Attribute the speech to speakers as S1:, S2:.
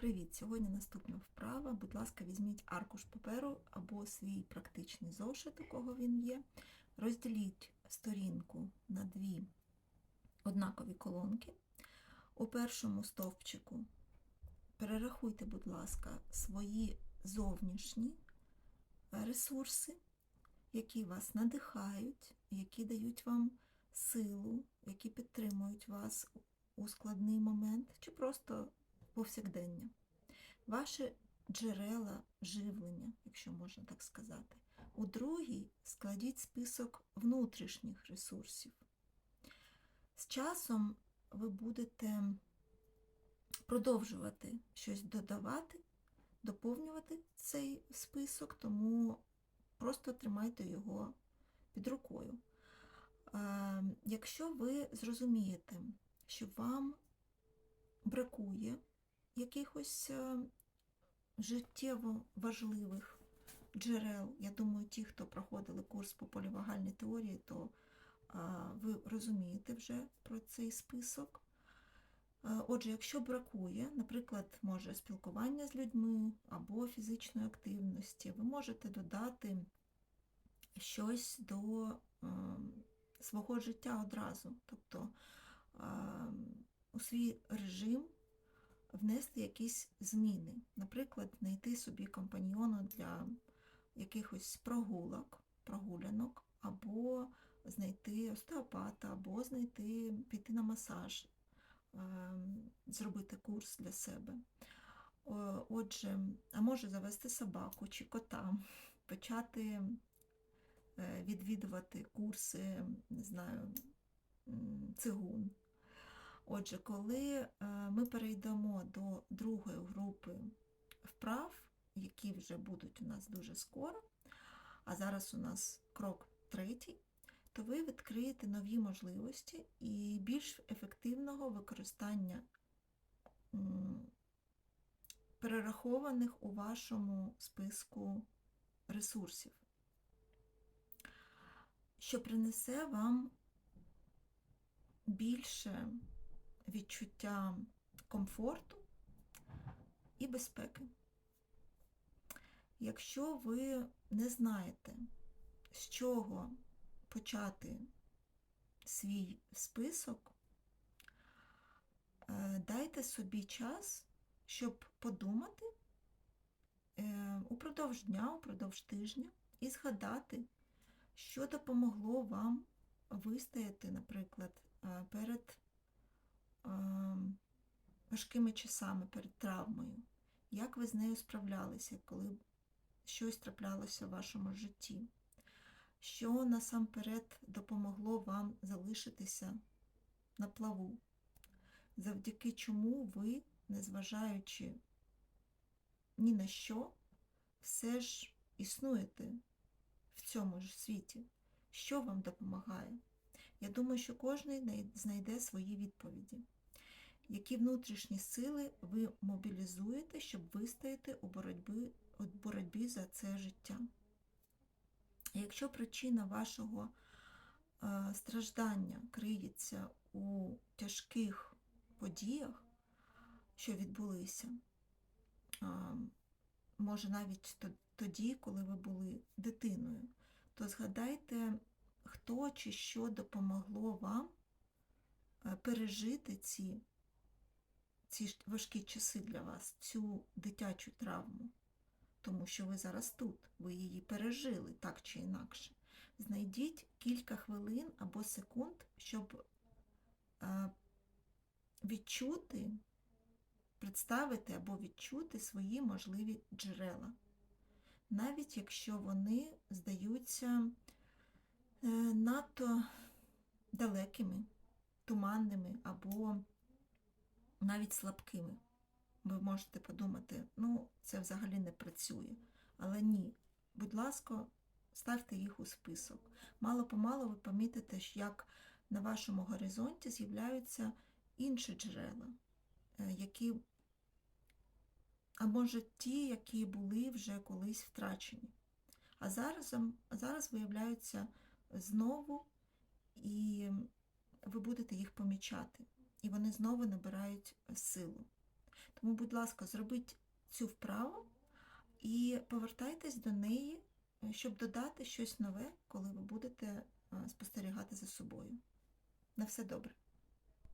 S1: Привіт! Сьогодні наступна вправа. Будь ласка, візьміть аркуш паперу або свій практичний зошит, у кого він є. Розділіть сторінку на дві однакові колонки. У першому стовпчику перерахуйте, будь ласка, свої зовнішні ресурси, які вас надихають, які дають вам силу, які підтримують вас у складний момент, чи просто повсякдення. Ваші джерела живлення, якщо можна так сказати. У другій складіть список внутрішніх ресурсів. З часом ви будете продовжувати щось додавати, доповнювати цей список, тому просто тримайте його під рукою. Е, Якщо ви зрозумієте, що вам бракує якихось е, життєво важливих джерел, я думаю, ті, хто проходили курс по полівагальній теорії, то е, ви розумієте вже про цей список. Е, Отже, якщо бракує, наприклад, може спілкування з людьми або фізичної активності, ви можете додати щось до свого життя одразу, тобто у свій режим внести якісь зміни, наприклад, знайти собі компаньйона для якихось прогулок, прогулянок, або знайти остеопата, або знайти піти на масаж, е, зробити курс для себе. Отже, а може завести собаку чи кота, почати е, відвідувати курси, не знаю, цигун. Отже, коли е, ми перейдемо до другої групи вправ, які вже будуть у нас дуже скоро, а зараз у нас крок третій, то ви відкриєте нові можливості і більш ефективного використання перерахованих у вашому списку ресурсів, що принесе вам більше відчуття комфорту і безпеки. Якщо ви не знаєте, з чого почати свій список, е, дайте собі час, щоб подумати е, упродовж дня, упродовж тижня і згадати, що допомогло вам вистояти, наприклад, е, перед важкими часами перед травмою, як ви з нею справлялися, коли щось траплялося в вашому житті, що насамперед допомогло вам залишитися на плаву, завдяки чому ви, незважаючи ні на що, все ж існуєте в цьому ж світі, що вам допомагає. Я думаю, що кожен знайде свої відповіді. Які внутрішні сили ви мобілізуєте, щоб вистояти у боротьбі, у боротьбі за це життя? Якщо причина вашого е, страждання криється у тяжких подіях, що відбулися, може навіть тоді, коли ви були дитиною, то згадайте хто чи що допомогло вам е, пережити ці, ці важкі часи для вас, цю дитячу травму, тому що ви зараз тут, ви її пережили так чи інакше. Знайдіть кілька хвилин або секунд, щоб е, відчути, представити або відчути свої можливі джерела, навіть якщо вони здаються Е, надто далекими, туманними або навіть слабкими. Ви можете подумати, ну, це взагалі не працює. Але ні, будь ласка, ставте їх у список. Мало-помалу ви помітите, як на вашому горизонті з'являються інші джерела, е, які, а може ті, які були вже колись втрачені. А зараз, зараз виявляються знову, і ви будете їх помічати. І вони знову набирають силу. Тому, будь ласка, зробіть цю вправу і повертайтесь до неї, е, щоб додати щось нове, коли ви будете е, спостерігати за собою. На все добре.